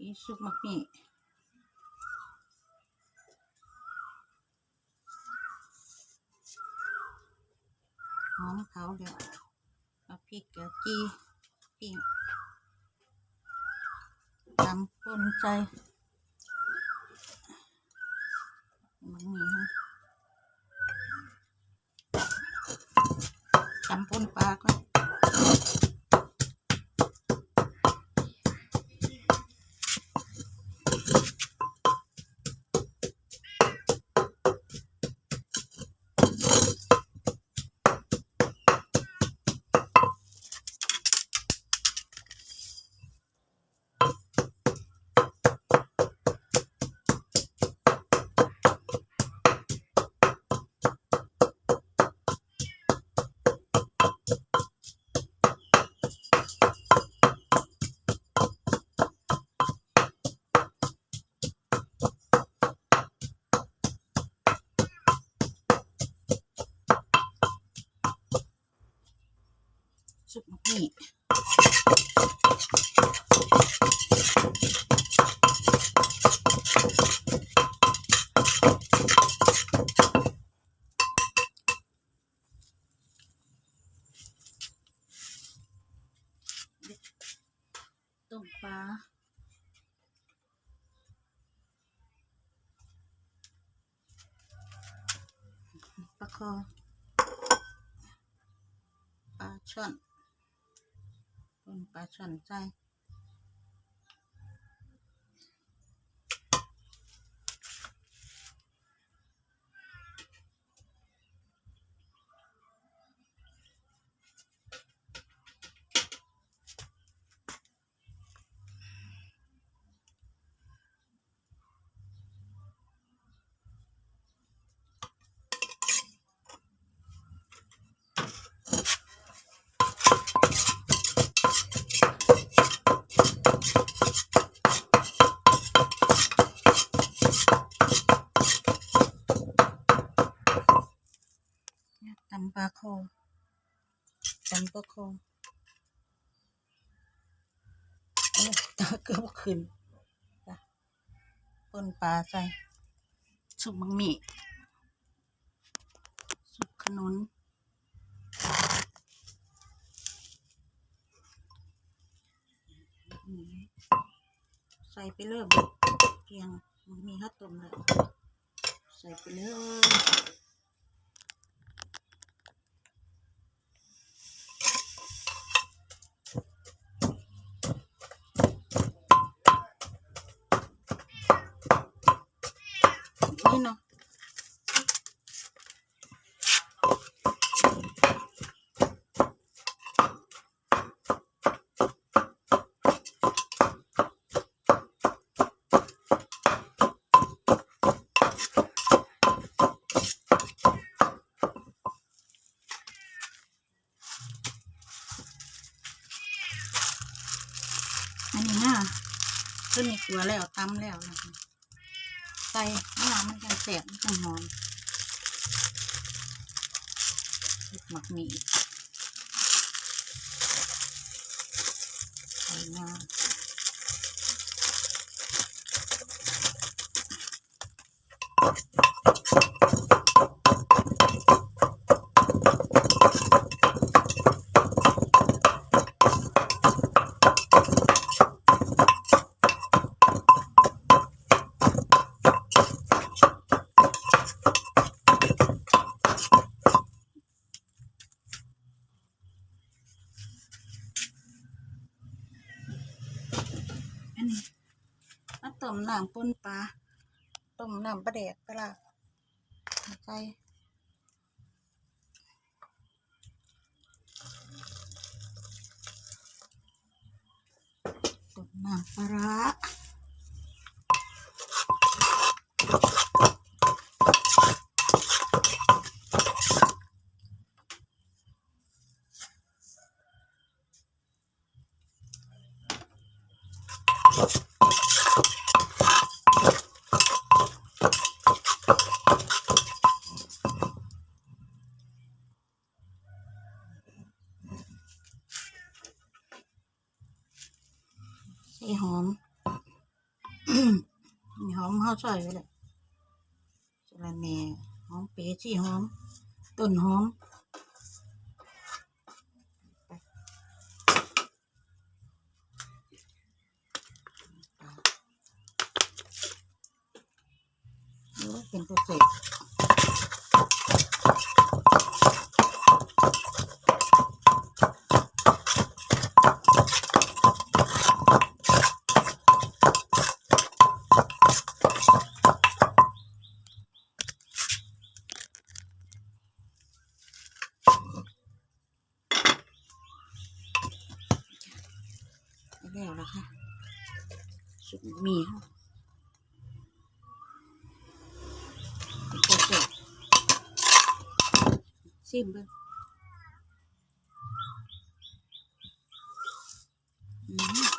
อีซุปมักมี่หอมเขาเดี๋ยวเอาพริก ต้มปลาปลาคอปลาช่อนต้นปลาช่อนใจตำปลาคอ ตาคอโอ้ตาเกือบขึ้นจ้ะต้นปลาใส่สุกมังมีสุกขนุนใส่ไปเลยเบิดเพียงมันมีข้าวต้มแล้วใส่ไปเลย นี่เนาะอันนี้นะขึ้นในครัวแล้วตำแล้วนะคะ ใส่มะนาวมันจะแสบมันจะหอมหมักหมี่ใส่น้ำ น้ำป่นปลาต้มน้ำปลาแดกปลาใส่ต้มน้ำปลาร้า ใส่หอมนี่หอมเฮาวซอยไว้เลยสะระแหน่หอมเป๋ชี่หอม ต้นหอมเป็นตัวเศษ แล้วนะคะสุดมีโคตรซิมเบิ้งอืม